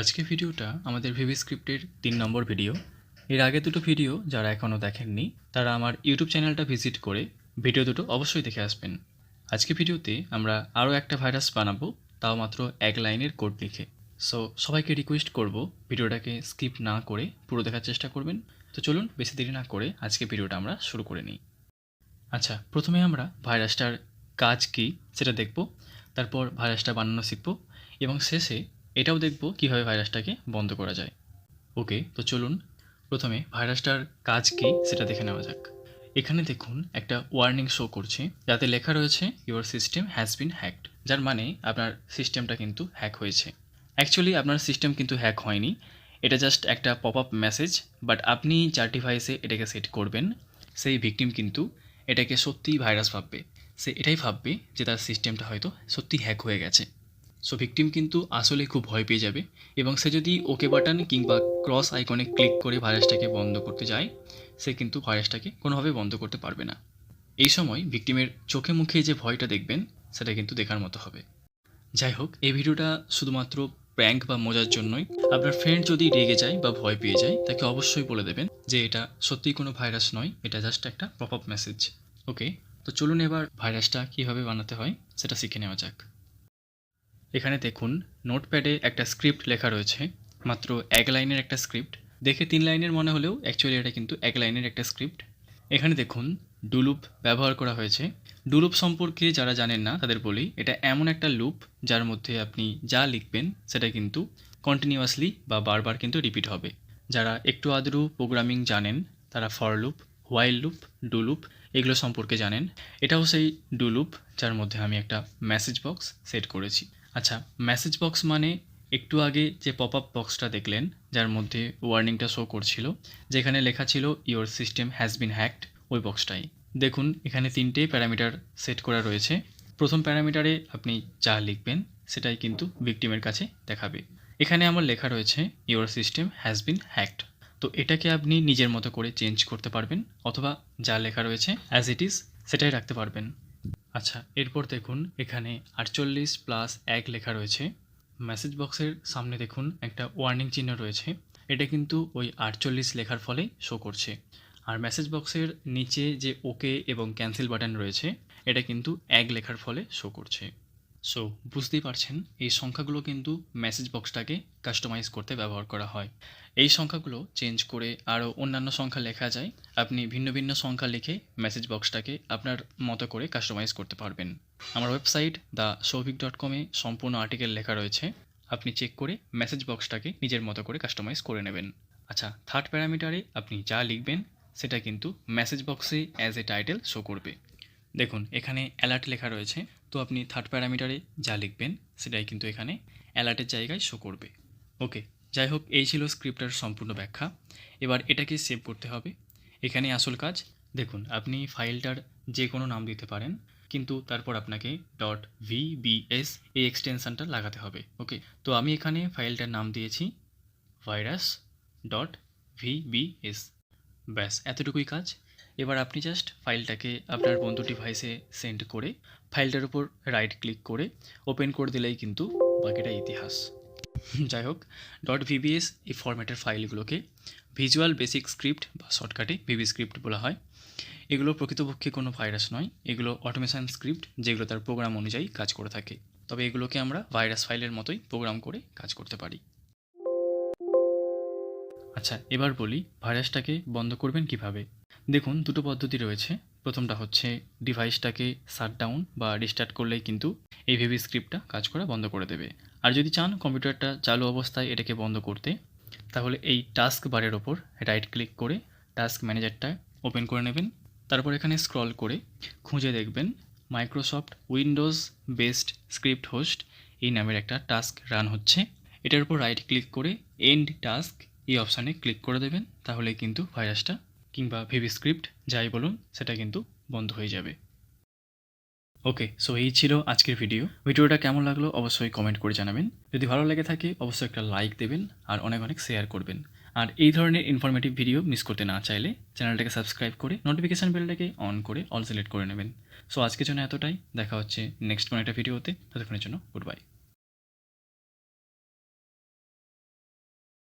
আজকে ভিডিওটা আমাদের ভিভি স্ক্রিপ্টের তিন নম্বর ভিডিও। এর আগে দুটো ভিডিও যারা এখনও দেখেননি, তারা আমার ইউটিউব চ্যানেলটা ভিজিট করে ভিডিও দুটো অবশ্যই দেখে আসবেন। আজকে ভিডিওতে আমরা আরও একটা ভাইরাস বানাবো, তাও মাত্র এক লাইনের কোড লিখে। সো সবাইকে রিকোয়েস্ট করব ভিডিওটাকে স্কিপ না করে পুরো দেখার চেষ্টা করবেন। তো চলুন, বেশি দেরি না করে আজকে ভিডিওটা আমরা শুরু করে নিই। আচ্ছা প্রথমে আমরা ভাইরাসটার কাজ কী, সেটা দেখব। তারপর ভাইরাসটা বানানো শিখব এবং শেষে এটাও দেখব কীভাবে ভাইরাসটাকে বন্ধ করা যায়। ওকে, তো চলুন প্রথমে ভাইরাসটার কাজ কী সেটা দেখে নেওয়া যাক। এখানে দেখুন একটা ওয়ার্নিং শো করছে, যাতে লেখা রয়েছে your system has been hacked যার মানে আপনার সিস্টেমটা কিন্তু হ্যাক হয়েছে। অ্যাকচুয়ালি আপনার সিস্টেম কিন্তু হ্যাক হয়নি, এটা জাস্ট একটা পপ আপ মেসেজ, বাট আপনি যার ডিভাইসে এটাকে সেট করবেন, সেই ভিকটিম কিন্তু এটাকে সত্যিই ভাইরাস ভাববে। সে এটাই ভাববে যে তার সিস্টেমটা হয়তো সত্যি হ্যাক হয়ে গেছে। সো ভিকটিম কিন্তু আসলে খুব ভয় পেয়ে যাবে এবং সে যদি ওকে বাটন কিংবা ক্রস আইকনে ক্লিক করে ভাইরাসটাকে বন্ধ করতে যায়, সে কিন্তু ভাইরাসটাকে কোনোভাবে বন্ধ করতে পারবে না। এই সময় ভিকটিমের চোখে মুখে যে ভয়টা দেখবেন, সেটা কিন্তু দেখার মতো হবে। যাই হোক, এই ভিডিওটা শুধুমাত্র প্র্যাঙ্ক বা মজার জন্যই। আপনার ফ্রেন্ড যদি রেগে যায় বা ভয় পেয়ে যায়, তাকে অবশ্যই বলে দেবেন যে এটা সত্যিই কোনো ভাইরাস নয়, এটা জাস্ট একটা পপ আপ মেসেজ ওকে তো চলুন এবার ভাইরাসটা কীভাবে বানাতে হয়, সেটা শিখে নেওয়া যাক। এখানে দেখুন নোটপ্যাডে একটা স্ক্রিপ্ট লেখা রয়েছে, মাত্র এক লাইনের একটা স্ক্রিপ্ট দেখে তিন লাইনের মনে হলেও অ্যাকচুয়ালি এটা কিন্তু এক লাইনের একটা স্ক্রিপ্ট এখানে দেখুন ডুলুপ ব্যবহার করা হয়েছে। ডুলুপ সম্পর্কে যারা জানেন না, তাদের বলি, এটা এমন একটা লুপ যার মধ্যে আপনি যা লিখবেন, সেটা কিন্তু কন্টিনিউয়াসলি বা বারবার কিন্তু রিপিট হবে। যারা একটু আদরু প্রোগ্রামিং জানেন, তারা for loop while loop do loop এগুলো সম্পর্কে জানেন। এটাও সেই ডুলুপ যার মধ্যে আমি একটা মেসেজ বক্স সেট করেছি। আচ্ছা মেসেজ বক্স মানে একটু আগে যে পপ আপ বক্সটা দেখলেন, যার মধ্যে ওয়ার্নিংটা শো করছিল, যেখানে লেখা ছিল your system has been hacked ওই বক্সটাই দেখুন, এখানে তিনটে প্যারামিটার সেট করা রয়েছে। প্রথম প্যারামিটারে আপনি যা লিখবেন, সেটাই কিন্তু ভিকটিমের কাছে দেখাবে। এখানে আমার লেখা রয়েছে your system has been hacked তো এটাকে আপনি নিজের মতো করে চেঞ্জ করতে পারবেন, অথবা যা লেখা রয়েছে অ্যাজ ইট ইজ সেটাই রাখতে পারবেন। আচ্ছা এরপর দেখুন, এখানে আটচল্লিশ প্লাস এক লেখা রয়েছে। মেসেজ বক্সের সামনে দেখুন, একটা ওয়ার্নিং চিহ্ন রয়েছে। এটা কিন্তু ওই আটচল্লিশ লেখার ফলে শো করছে। আর মেসেজ বক্সের নিচে যে ওকে এবং ক্যান্সেল বাটন রয়েছে, এটা কিন্তু এক লেখার ফলে শো করছে। সো বুঝতেই পারছেন, এই সংখ্যাগুলো কিন্তু মেসেজ বক্সটাকে কাস্টমাইজ করতে ব্যবহার করা হয়। এই সংখ্যাগুলো চেঞ্জ করে আরও অন্যান্য সংখ্যা লেখা যায়, আপনি ভিন্ন ভিন্ন সংখ্যা লিখে মেসেজ বক্সটাকে আপনার মতো করে কাস্টমাইজ করতে পারবেন। আমার ওয়েবসাইট দ্য সৌভিক ডট কমে সম্পূর্ণ আর্টিকেল লেখা রয়েছে, আপনি চেক করে মেসেজ বক্সটাকে নিজের মতো করে কাস্টমাইজ করে নেবেন। আচ্ছা থার্ড প্যারামিটারে আপনি যা লিখবেন, সেটা কিন্তু মেসেজ বক্সে অ্যাজ এ টাইটেল শো করবে। দেখুন, এখানে অ্যালার্ট লেখা রয়েছে তো আপনি থার্ড প্যারামিটারে যা লিখবেন সেটাই কিন্তু এখানে অ্যালার্টের জায়গায় শো করবে। ওকে যাই হোক, এই ছিল স্ক্রিপ্টার সম্পূর্ণ ব্যাখ্যা। এবার এটাকে সেভ করতে হবে। এখানে আসল কাজ, দেখুন, আপনি ফাইলটার যে কোনো নাম দিতে পারেন, কিন্তু তারপর আপনাকে. ডট ভিবিএস এই এক্সটেনশনটা লাগাতে হবে। ওকে তো আমি এখানে ফাইলটার নাম দিয়েছি ভাইরাস ডট ভিবিএস ব্যাস, এতটুকুই কাজ। এবার আপনি জাস্ট ফাইলটাকে আপনার বন্ধু ডিভাইসে সেন্ড করে ফাইলটার উপর রাইট ক্লিক করে ওপেন করে দিলেই কিন্তু বাকিটা ইতিহাস। যাই হোক ডট ভিবিএস এই ফরম্যাটের ফাইলগুলোকে ভিজুয়াল বেসিক স্ক্রিপ্ট বা শর্টকাটে ভিবি স্ক্রিপ্ট বলা হয়। এগুলো প্রকৃতপক্ষে কোনো ভাইরাস নয়, এগুলো অটোমেশন স্ক্রিপ্ট যেগুলো তার প্রোগ্রাম অনুযায়ী কাজ করে থাকে। তবে এগুলোকে আমরা ভাইরাস ফাইলের মতোই প্রোগ্রাম করে কাজ করতে পারি। আচ্ছা এবার বলি ভাইরাসটাকে বন্ধ করবেন কীভাবে? দেখুন, দুটো পদ্ধতি রয়েছে। প্রথমটা হচ্ছে ডিভাইসটাকে শাটডাউন বা রিস্টার্ট করলেই কিন্তু এই ভিভি স্ক্রিপ্টটা কাজ করা বন্ধ করে দেবে। আর যদি চান কম্পিউটারটা চালু অবস্থায় এটাকে বন্ধ করতে, তাহলে এই টাস্ক বারের ওপর রাইট ক্লিক করে টাস্ক ম্যানেজারটা ওপেন করে নেবেন। তারপর এখানে স্ক্রল করে খুঁজে দেখবেন Microsoft Windows based script host এই নামের একটা টাস্ক রান হচ্ছে। এটার উপর রাইট ক্লিক করে এন্ড টাস্ক এই অপশানে ক্লিক করে দেবেন তাহলে কিন্তু ভাইরাসটা কিংবা ভিভি স্ক্রিপ্ট যাই বলুন, সেটা কিন্তু বন্ধ হয়ে যাবে। ওকে সো এই ছিল আজকের ভিডিও ভিডিওটা কেমন লাগল অবশ্যই কমেন্ট করে জানাবেন। যদি ভালো লেগে থাকে, অবশ্যই একটা লাইক দেবেন আর অনেক অনেক শেয়ার করবেন। আর এই ধরনের ইনফরমেটিভ ভিডিও মিস করতে না চাইলে চ্যানেলটাকে সাবস্ক্রাইব করে নোটিফিকেশান বেলটাকে অন করে অল সিলেক্ট করে নেবেন। সো আজকের জন্য এতটাই। দেখা হচ্ছে নেক্সট কোনো একটা ভিডিওতে ততক্ষণের জন্য গুড বাই